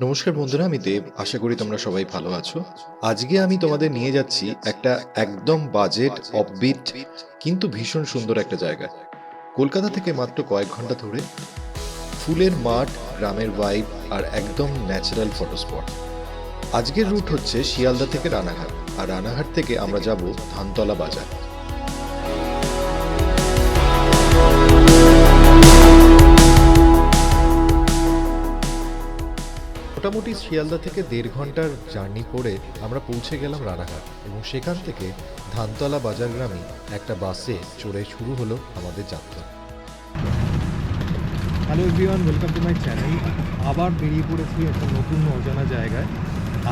নমস্কার বন্ধুরা, আমি দেব। আশা করি তোমরা সবাই ভালো আছো। আজকে আমি তোমাদের নিয়ে যাচ্ছি একটা একদম বাজেট অফবিট কিন্তু ভীষণ সুন্দর একটা জায়গা। কলকাতা থেকে মাত্র কয়েক ঘণ্টা ধরে ফুলের মাঠ, গ্রামের ভাইব আর একদম ন্যাচারাল ফটো স্পট আজকের রুট হচ্ছে শিয়ালদা থেকে রানাঘাট। আর রানাঘাট থেকে আমরা যাব ধানতলা বাজার। মোটামুটি শিয়ালদা থেকে দেড় ঘণ্টার জার্নি করে আমরা পৌঁছে গেলাম রানাঘাট এবং সেখান থেকে ধানতলা বাজার গ্রামে একটা বাসে চড়ে শুরু হলো আমাদের যাত্রা। Hello everyone welcome to my channel আবার বেরিয়ে পড়েছি একটা নতুন অজানা জায়গায়।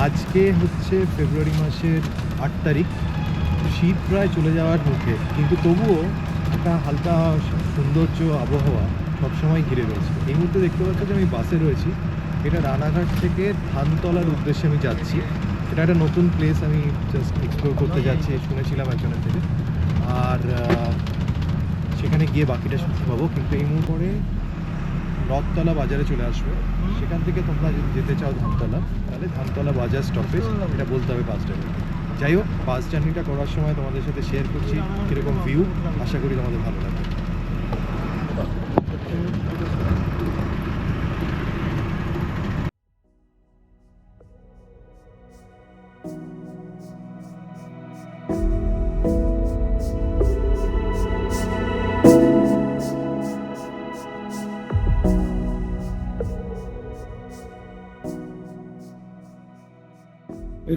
আজকে হচ্ছে ফেব্রুয়ারি মাসের আট তারিখ। শীত প্রায় চলে যাওয়ার মুখে, কিন্তু তবুও একটা হালকা সৌন্দর্য আবহাওয়া সবসময় ঘিরে রয়েছে। এই মুহূর্তে দেখতে পাচ্ছি যে আমি বাসে রয়েছি। এটা রানাঘাট থেকে ধানতলার উদ্দেশ্যে আমি যাচ্ছি। এটা একটা নতুন প্লেস আমি জাস্ট এক্সপ্লোর করতে যাচ্ছি শুনেছিলাম একজনের থেকে। আর সেখানে গিয়ে বাকিটা শুনতে পাবো। কিন্তু এই মুহূর্তে রথতলা বাজারে চলে আসবে। সেখান থেকে তোমরা যদি যেতে চাও ধানতলা তাহলে ধানতলা বাজার স্টপেজ এটা বলতে হবে বাস স্ট্যান্ডে যাই হোক বাস জার্নিটা করার সময় তোমাদের সাথে শেয়ার করছি কীরকম ভিউ আশা করি তোমাদের ভালো লাগবে।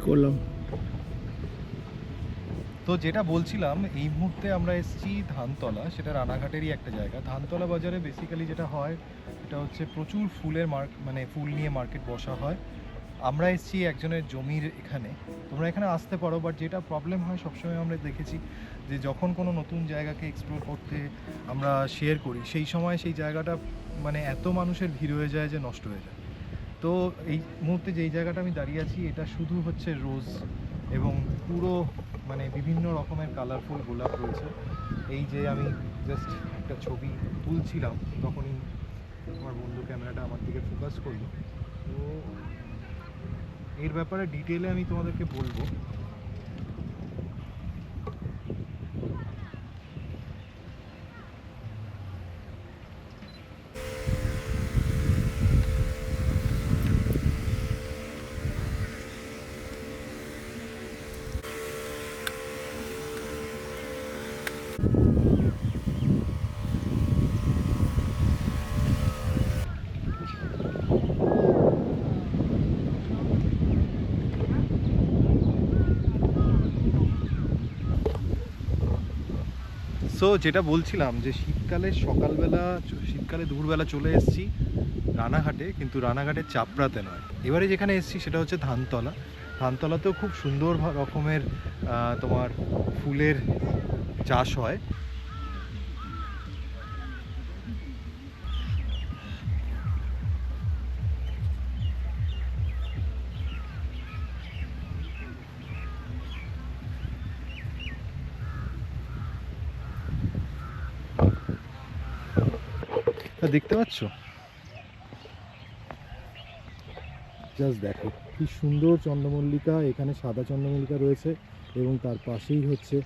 করলাম। তো যেটা বলছিলাম, এই মুহূর্তে আমরা এসেছি ধানতলা, সেটা রানাঘাটেরই একটা জায়গা। ধানতলা বাজারে বেসিক্যালি যেটা হয় এটা হচ্ছে প্রচুর ফুলের মার্ক মানে ফুল নিয়ে মার্কেট বসা হয়। আমরা এসেছি একজনের জমির এখানে। তোমরা এখানে আসতে পারো বাট যেটা প্রবলেম হয়, সবসময় আমরা দেখেছি যে যখন কোনো নতুন জায়গাকে এক্সপ্লোর করতে আমরা শেয়ার করি, সেই সময় সেই জায়গাটা মানে এত মানুষের ভিড় হয়ে যায় যে নষ্ট হয়ে যায়। তো এই মুহূর্তে যেই জায়গাটা আমি দাঁড়িয়ে আছি, এটা শুধু হচ্ছে রোজ এবং পুরো মানে বিভিন্ন রকমের কালারফুল গোলাপ রয়েছে। এই যে আমি জাস্ট একটা ছবি তুলছিলাম, তখনই আমার বন্ধু ক্যামেরাটা আমার দিকে ফোকাস করল। তো এর ব্যাপারে ডিটেলে আমি তোমাদেরকে বলব। সো যেটা বলছিলাম যে শীতকালে সকালবেলা, শীতকালে দুপুরবেলা চলে এসেছি রানাঘাটে, কিন্তু রানাঘাটের চাপড়াতে নয়। এবারে যেখানে এসেছি সেটা হচ্ছে ধানতলা। ধানতলাতেও খুব সুন্দর রকমের তোমার ফুলের চাষ হয়। দেখতে পাচ্ছ? জাস্ট দেখো, কি সুন্দর চন্দ্রমল্লিকা, এখানে সাদা চন্দ্রমল্লিকা রয়েছে এবং তার পাশেই হচ্ছে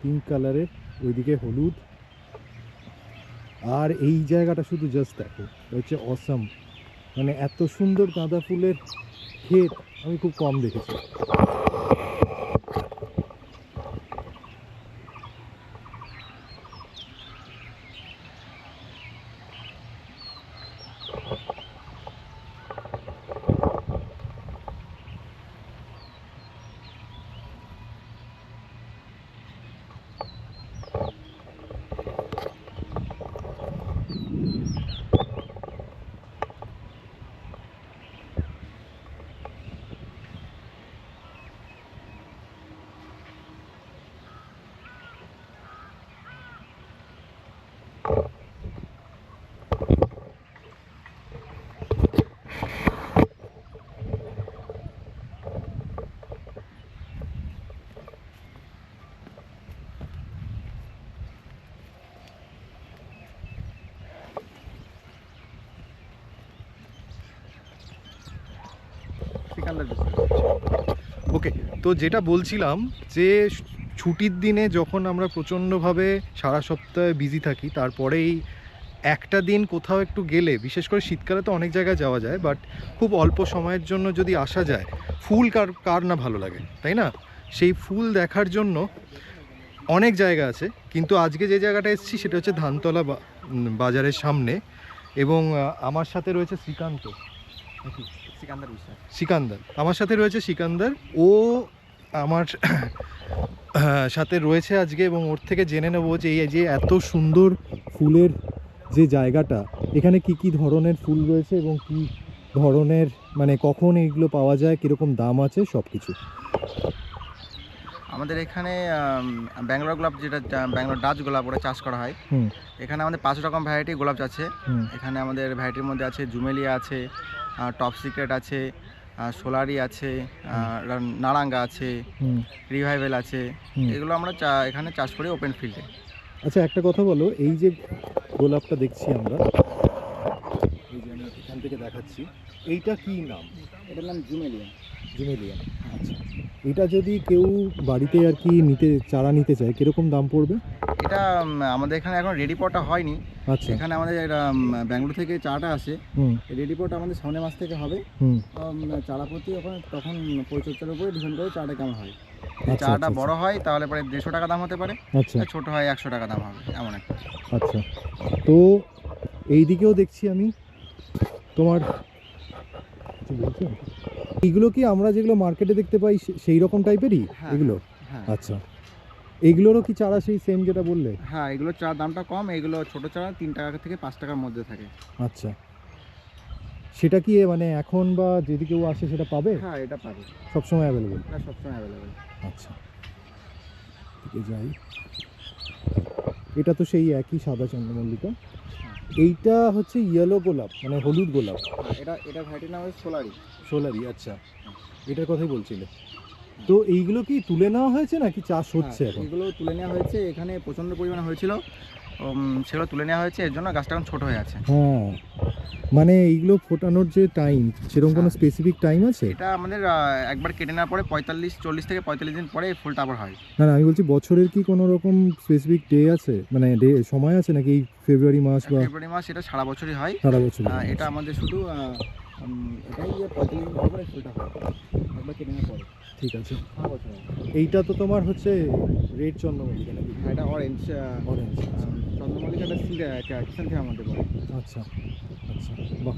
পিঙ্ক কালারের ওইদিকে হলুদ। আর এই জায়গাটা শুধু জাস্ট দেখো হচ্ছে অসাম মানে এত সুন্দর গাঁদা ফুলের ক্ষেত, আমি খুব কম দেখেছি। বেশি ওকে তো যেটা বলছিলাম যে ছুটির দিনে যখন আমরা প্রচণ্ডভাবে সারা সপ্তাহে বিজি থাকি, তারপরেই একটা দিন কোথাও একটু গেলে, বিশেষ করে শীতকালে তো অনেক জায়গায় যাওয়া যায় বাট খুব অল্প সময়ের জন্য যদি আসা যায়, ফুল কার কার না ভালো লাগে, তাই না? সেই ফুল দেখার জন্য অনেক জায়গা আছে, কিন্তু আজকে যে জায়গাটা এসেছি সেটা হচ্ছে ধানতলা বাজারের সামনে এবং আমার সাথে রয়েছে শ্রীকান্ত? সিকান্দার বিশ্বাস। সিকান্দার। আমার সাথে রয়েছে সিকান্দার। ও আমার সাথে রয়েছে আজকে এবং ওর থেকে জেনে নেব যে এই যে এত সুন্দর ফুলের যে জায়গাটা এখানে কি কি ধরনের ফুল রয়েছে এবং কি ধরনের মানে কখন এইগুলো পাওয়া যায় কীরকম দাম আছে সব কিছু আমাদের এখানে ব্যাঙ্গালোর গোলাপ যেটা ব্যাঙ্গালোর ডাচ গোলাপ ওটা চাষ করা হয়। এখানে আমাদের পাঁচ রকম ভ্যারাইটি গোলাপ আছে। এখানে আমাদের ভ্যারাইটির মধ্যে আছে জুমেলিয়া আছে টপ সিক্রেট আছে সোলারি আছে নারাঙ্গা আছে রিভাইভেল আছে এগুলো আমরা চা- এখানে চাষ করি ওপেন ফিল্ডে আচ্ছা একটা কথা বলো এই যে গোলাপটা দেখছি আমরা এই যে আমি এখান থেকে দেখাচ্ছি এইটা কি নাম? এটার নাম জুমেলিয়া। জুমেলিয়া। আচ্ছা। এটা যদি কেউ বাড়িতে আর কি নিতে চারা নিতে চায় কীরকম দাম পড়বে? এটা আমাদের এখানে এখন রেডি পটটা হয়নি। আচ্ছা। এখানে আমাদের ব্যাঙ্গালোর থেকে চাটা আসে। রেডি পট আমাদের সামনের মাস থেকে হবে। চারা প্রতি ওখানে তখন পরিচর্যার উপরে ডিপেন্ড করে চাটা কেমন হয়। আচ্ছা, চাটা আচ্ছা, বড় হয় তাহলে পরে দেড়শো টাকা দাম হতে পারে। আচ্ছা। ছোট হয় একশো টাকা দাম হবে এমন একটা। আচ্ছা। তো এই দিকেও দেখছি আমি তোমার কিছু বলছো? এইগুলো কি আমরা যেগুলো মার্কেটে দেখতে পাই সেই রকম টাইপেরই হ্যাঁ। এগুলো? হ্যাঁ। আচ্ছা। এগুলোরও কি চারা সেই সেম যেটা বললে? হ্যাঁ এগুলো চার দামটা কম এগুলো ছোট চারা তিন টাকা থেকে পাঁচ টাকার মধ্যে থাকে। আচ্ছা। সেটা কি মানে এখন বা যদি কেউ আসে সেটা পাবে? হ্যাঁ এটা পাবে। সবসময় অ্যাভেলেবেল এটা সবসময় অ্যাভেলেবেল আচ্ছা। এদিকে যাই। এটা তো সেই একই সাদা চন্দ্রমল্লিকা। এইটা হচ্ছে ইয়েলো গোলাপ মানে হলুদ গোলাপ। হ্যাঁ এটা এটা ভ্যারাইটির নাম হচ্ছে সোলারি। সোলারি আচ্ছা। এটার কথাই বলছিলে। তো এইগুলো কি তুলে নেওয়া হয়েছে নাকি চাষ হচ্ছে এখন? এগুলো তুলে নেওয়া হয়েছে। এখানে প্রচণ্ড পরিমাণে হয়েছিল। সেগুলো তুলে নেওয়া হয়েছে এর জন্য গাছটা এখন ছোট হয়ে আছে। হ্যাঁ। মানে এইগুলো ফোটানোর যে টাইম সেরকম কোনো হ্যাঁ। স্পেসিফিক টাইম আছে? এটা আমাদের একবার কেটে নেওয়ার পরে পঁয়তাল্লিশ চল্লিশ থেকে পঁয়তাল্লিশ দিন পরে এই ফুলটা আবার হয়। না না আমি বলছি বছরের কি কোনো রকম স্পেসিফিক ডে আছে? মানে ডে সময় আছে নাকি ফেব্রুয়ারি মাস বা ফেব্রুয়ারি মাস এটা সারা বছরই হয়। সারা বছর এটা আমাদের শুধু এটাই যে পঁয়তাল্লিশ দিন পরে ফুলটা হয় একবার কেটে নেওয়ার পরে। ঠিক আছে। এইটা তো তোমার হচ্ছে রেড চন্দ্রমল্লিকা নাকি? হ্যাঁ এটা অরেঞ্জ অরেঞ্জ চন্দ্রমল্লিকাটা আচ্ছা আচ্ছা বাহ।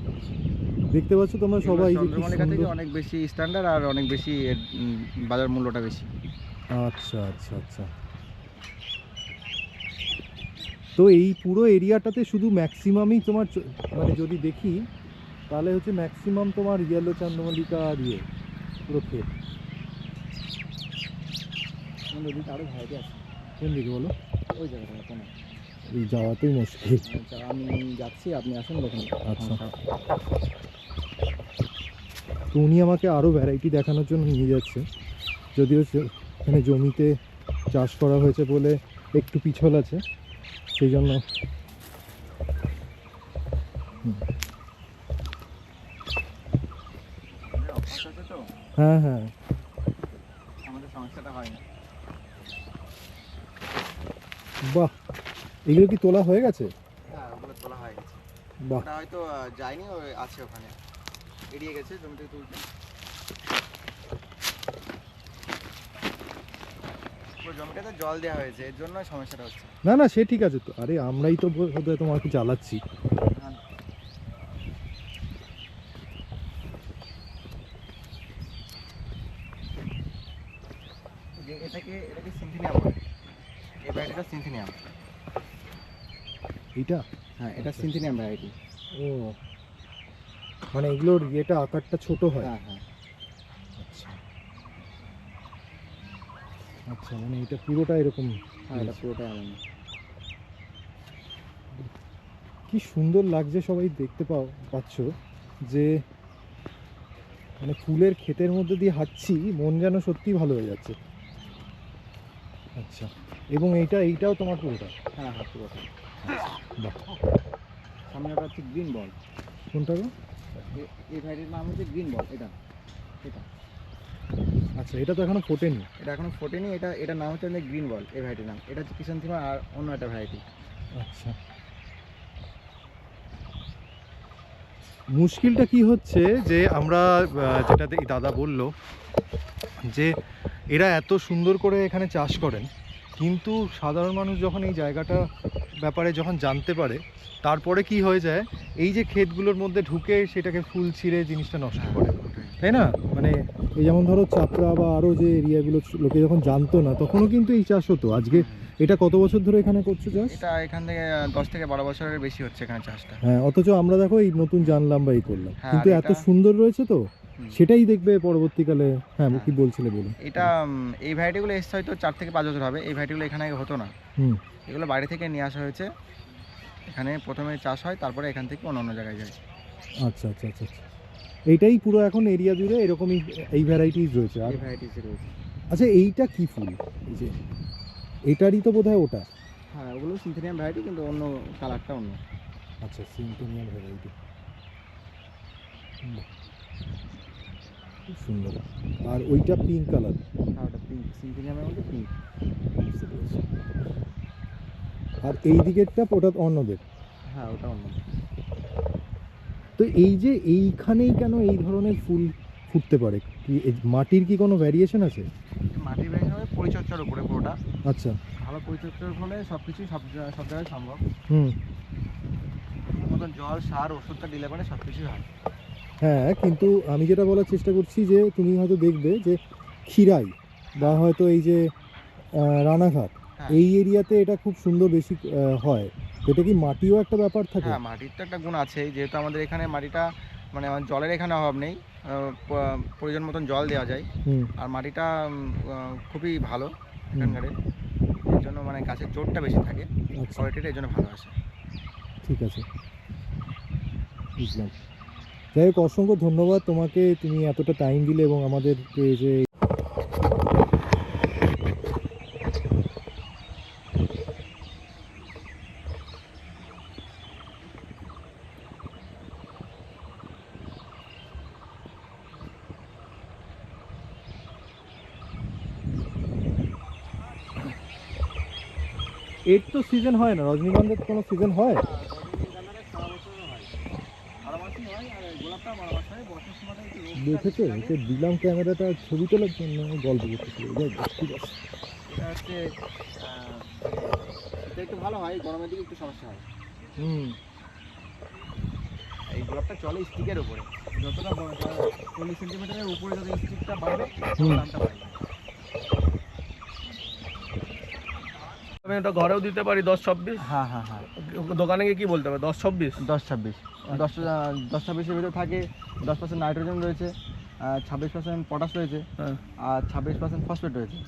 দেখতে পাচ্ছ তোমরা সবাই চন্দ্রমল্লিকা থেকে অনেক বেশি স্ট্যান্ডার্ড আর অনেক বেশি বাজার মূল্যটা বেশি। আচ্ছা আচ্ছা আচ্ছা। তো এই পুরো এরিয়াটাতে শুধু ম্যাক্সিমামই তোমার মানে যদি দেখি তাহলে হচ্ছে ম্যাক্সিমাম তোমার ইয়েলো চন্দ্রমল্লিকা আর ইয়ে পুরো ক্ষেত। আমাদের ওদিকে আরও ভ্যারাইটি আছে। কোন দিকে বলো? ওই জায়গাটা কোনো যাওয়াতেই মুশকিল। আচ্ছা আমি যাচ্ছি আপনি আসুন দেখুন আচ্ছা। তো উনি আমাকে আরও ভ্যারাইটি দেখানোর জন্য নিয়ে যাচ্ছে। যদিও সে- এখানে জমিতে চাষ করা হয়েছে বলে একটু পিছল আছে সেই জন্য। তো? হ্যাঁ হ্যাঁ আমাদের সমস্যাটা হয় না বাহ এগুলো কি তোলা হয়ে গেছে? হ্যাঁ ওগুলো তোলা হয়ে গেছে। বাহ। ওটা হয়তো যায়নি আছে ওখানে। এড়িয়ে গেছে জমি থেকে তুলতে জমিটাতে জল দেওয়া হয়েছে এর জন্য সমস্যাটা হচ্ছে। না না সে ঠিক আছে তো। আরে আমরাই তো তোমাকে জ্বালাচ্ছি যে এটাকে এটাকে সিনথিনিয়াম বলে এই ভ্যারাইটিটা সিনথিনিয়াম এইটা হ্যাঁ এটা সিনথিনিয়াম ভ্যারাইটি ও। মানে এগুলোর ইয়েটা আকারটা ছোট হয়? হ্যাঁ হ্যাঁ। আচ্ছা। আচ্ছা মানে এটা পুরোটা এরকম হ্যাঁ এটা পুরোটাই এমন কি সুন্দর লাগছে সবাই দেখতে পাও পাচ্ছ? যে মানে ফুলের ক্ষেতের মধ্যে দিয়ে হাঁটছি মন যেন সত্যি ভালো হয়ে যাচ্ছে। আচ্ছা এবং এইটা এইটাও তোমার পুরোটা? হ্যাঁ হ্যাঁ পুরোটা সামনে একটা হচ্ছে গ্রিন বল কোনটা? এই ভ্যারাইটির নাম হচ্ছে গ্রিন বল এটা। এটা। আচ্ছা এটা তো এখনও ফোটেনি। এটা এখনও ফোটেনি এটা এটার নাম হচ্ছে গ্রিন বল এই ভ্যারাইটির নাম। এটা হচ্ছে কিষান থিমা আর অন্য একটা ভ্যারাইটি আচ্ছা। মুশকিলটা কি হচ্ছে যে আমরা আহ, যেটা দে- দাদা বলল যে এরা এত সুন্দর করে এখানে চাষ করেন কিন্তু সাধারণ মানুষ যখন এই জায়গাটা ব্যাপারে যখন জানতে পারে তারপরে কি হয়ে যায়? এই যে ক্ষেতগুলোর মধ্যে ঢুকে সেটাকে ফুল ছিঁড়ে জিনিসটা নষ্ট করে। তাই না? মানে এই যেমন ধরো চাপড়া বা আরও যে এরিয়াগুলো লোকে যখন জানতো না তখনও কিন্তু এই চাষ হতো। আজকে এটা কত বছর ধরে এখানে করছ চাষ? এটা এখান থেকে দশ থেকে বারো বছরের বেশি হচ্ছে এখানে চাষটা। হ্যাঁ অথচ আমরা দেখো এই নতুন জানলাম বা এই করলাম। হ্যাঁ, কিন্তু এত সুন্দর রয়েছে তো। সেটাই দেখবে পরবর্তীকালে। হ্যাঁ হ্যাঁ। কি বলছিলে বলুন। এটা এই ভ্যারাইটিগুলো এসছে হয়তো চার থেকে পাঁচ বছর হবে। এই ভ্যারাইটিগুলো এখানে আগে হতো না। হুম। এগুলো বাইরে থেকে নিয়ে আসা হয়েছে। এখানে প্রথমে চাষ হয় তারপরে এখান থেকে অন্য অন্য জায়গায় যায়। আচ্ছা আচ্ছা আচ্ছা আচ্ছা। এইটাই পুরো এখন এরিয়া জুড়ে এরকমই এই ভ্যারাইটিস রয়েছে। আর ভ্যারাইটিস রয়েছে। আচ্ছা এইটা কি ফুল? এই যে এটারই তো বোধহয় ওটা? হ্যাঁ ওগুলো সিনথেনিয়াম ভ্যারাইটি কিন্তু অন্য কালারটা অন্য। আচ্ছা সিন্টোনিয়াম ভ্যারাইটি খুব সুন্দর। আর ওইটা পিঙ্ক কালার হ্যাঁ ওটা পিঙ্ক সিনথেনিয়ামের মধ্যে পিঙ্ক আর এই দিকেরটা ওটা অন্যদের। হ্যাঁ ওটা অন্য তো এই যে এইখানেই কেন এই ধরনের ফুল ফুটতে পারে? কি মাটির কি কোনো ভ্যারিয়েশন আছে? মাটির হবে পরিচর্যার উপরে পুরোটা। আচ্ছা। ভালো পরিচর্যার ফলে সব কিছুই সব সব জায়গায় সম্ভব। হুম। মতন জল সার ওষুধটা দিলে পরে সব কিছুই হয়। হ্যাঁ কিন্তু আমি যেটা বলার চেষ্টা করছি যে তুমি হয়তো দেখবে যে খিরাই বা হয়তো এই যে রানাঘাট হ্যাঁ। এই এরিয়াতে এটা খুব সুন্দর বেশি হয়। এটা কি মাটিও একটা ব্যাপার থাকে? হ্যাঁ মাটির তো একটা গুণ আছে যেহেতু আমাদের এখানে মাটিটা মানে আমার জলের এখানে অভাব নেই। প্রয়োজন মতন জল দেওয়া যায়। আর মাটিটা খুবই ভালো এখানকারের এর জন্য মানে গাছের জোরটা বেশি থাকে। আচ্ছা। কোয়ালিটিটা এর জন্য ভালো আসে ঠিক আছে। বুঝলাম। যাই হোক অসংখ্য ধন্যবাদ তোমাকে, তুমি এতটা টাইম দিলে এবং আমাদেরকে যে এর তো সিজন হয় না রজনীগন্ধার কোনো সিজন হয়? দেখেছ ওকে দিলাম ক্যামেরাটা ছবি তোলার জন্য গল্প করতেছিল ঠিক আছে। এটা হচ্ছে এটা একটু ভালো হয় গরমের দিকে একটু সমস্যা হয়। হুম। এই গোলাপটা চলে স্টিকের উপরে। যতটা চল্লিশ সেন্টিমিটারের উপরে যত স্টিকটা বাড়বে। দামটা বাড়বে আমি ওটা ঘরেও দিতে পারি দশ ছাব্বিশ? হ্যাঁ হ্যাঁ হ্যাঁ। দোকানে গিয়ে কি বলতে হবে? দশ ছাব্বিশ? দশ ছাব্বিশ। দশ দশ ছাব্বিশের ভিতরে থাকে দশ পার্সেন্ট নাইট্রোজেন রয়েছে ছাব্বিশ পার্সেন্ট পটাশ রয়েছে হ্যাঁ। আর ছাব্বিশ পার্সেন্ট ফসফেট রয়েছে।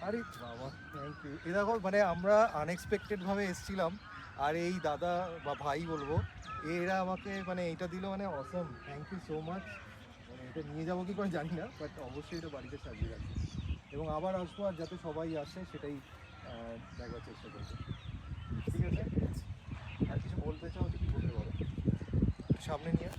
আরে বাবা থ্যাংক ইউ এ দেখো মানে আমরা আনএক্সপেক্টেড ভাবে এসেছিলাম আর এই দাদা বা ভাই বলব এরা আমাকে মানে এটা দিল মানে awesome thank you so much মানে এটা নিয়ে যাব কি করে জানি না বাট অবশ্যই এটা বাড়িতে সাজিয়ে রাখি এবং আবার আসব আর যাতে সবাই আসে সেটাই আহ, দেখবার চেষ্টা করব। ঠিক আছে? আর কিছু বলতে চাও কি বলতে পারো। সামনে নিয়ে।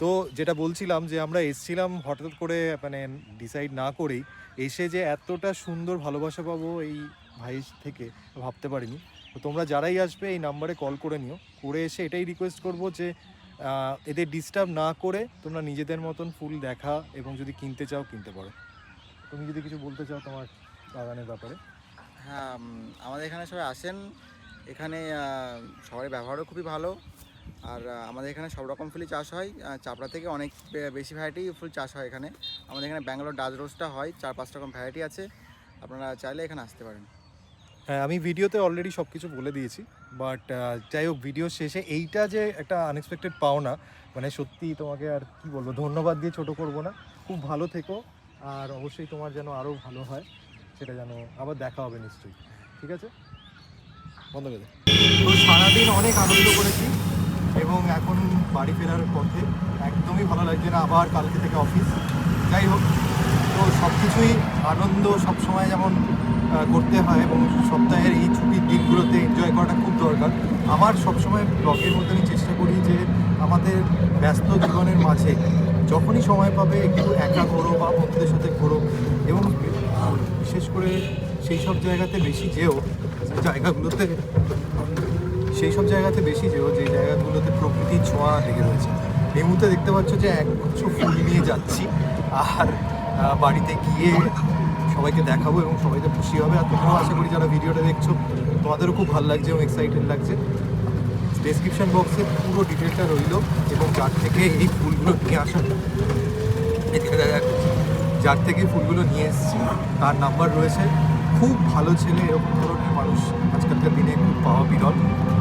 তো যেটা বলছিলাম যে আমরা এসছিলাম হঠাৎ করে মানে ডিসাইড না করেই, এসে যে এতটা সুন্দর ভালোবাসা পাবো এই ভাই থেকে, ভাবতে পারিনি। তো তোমরা যারাই আসবে, এই নাম্বারে কল করে নিও। করে এসে এটাই রিকোয়েস্ট করব যে এদের ডিস্টার্ব না করে তোমরা নিজেদের মতন ফুল দেখা এবং যদি কিনতে চাও, কিনতে পারো। তুমি যদি কিছু বলতে চাও তোমার বাগানের ব্যাপারে। হ্যাঁ আমাদের এখানে সবাই আসেন। এখানে সবার ব্যবহারও খুবই ভালো। আর আমাদের এখানে সব রকম ফুলই চাষ হয়। চাপড়া থেকে অনেক বেশি ভ্যারাইটি ফুল চাষ হয় এখানে। আমাদের এখানে ব্যাঙ্গালোর ডাজ রোজটা হয় চার পাঁচ রকম ভ্যারাইটি আছে। আপনারা চাইলে এখানে আসতে পারেন। হ্যাঁ আমি ভিডিওতে অলরেডি সব কিছু বলে দিয়েছি বাট যাই হোক ভিডিও শেষে এইটা যে একটা আনএক্সপেক্টেড পাওনা মানে সত্যি তোমাকে আর কি বলব ধন্যবাদ দিয়ে ছোট করব না। খুব ভালো থেকো আর অবশ্যই তোমার যেন আরও ভালো হয় সেটা যেন আবার দেখা হবে নিশ্চয়ই। ঠিক আছে? বন্ধ করে। সারাদিন অনেক আনন্দ করেছি। এবং এখন বাড়ি ফেরার পথে একদমই ভালো লাগছে না আবার কালকে থেকে অফিস। যাই হোক, তো সব কিছুই আনন্দ সবসময় যেমন করতে হয় এবং সপ্তাহের এই ছুটির দিনগুলোতে এনজয় করাটা খুব দরকার। আমার সবসময় ব্লগের মধ্যে আমি চেষ্টা করি যে আমাদের ব্যস্ত জীবনের মাঝে যখনই সময় পাবে একটু একা ঘোরো বা বন্ধুদের সাথে ঘোরো এবং বিশেষ করে সেই সব জায়গাতে বেশি যেও, জায়গাগুলোতে সেই সব জায়গাতে বেশি যেও যে জায়গাগুলোতে প্রকৃতির ছোঁয়া লেগে রয়েছে। এই মুহূর্তে দেখতে পাচ্ছ যে একগুচ্ছ ফুল নিয়ে যাচ্ছি। আর বাড়িতে গিয়ে সবাইকে দেখাবো এবং সবাইকে খুশি হবে। আর তোমরাও আশা করি যারা ভিডিওটা দেখছ, তোমাদেরও খুব ভালো লাগছে এবং এক্সাইটেড লাগছে। ডেসক্রিপশন বক্সে পুরো ডিটেলটা রইল এবং যার থেকে এই ফুলগুলো নিয়ে আসা। যার থেকে ফুলগুলো নিয়ে এসেছি, তার নাম্বার রয়েছে। খুব ভালো ছেলে, এরকম মানুষ। আজকালকার দিনে খুব পাওয়া বিরল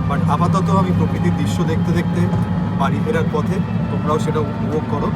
বাট আপাতত আমি প্রকৃতির দৃশ্য দেখতে দেখতে বাড়ি ফেরার পথে তোমরাও সেটা উপভোগ করো।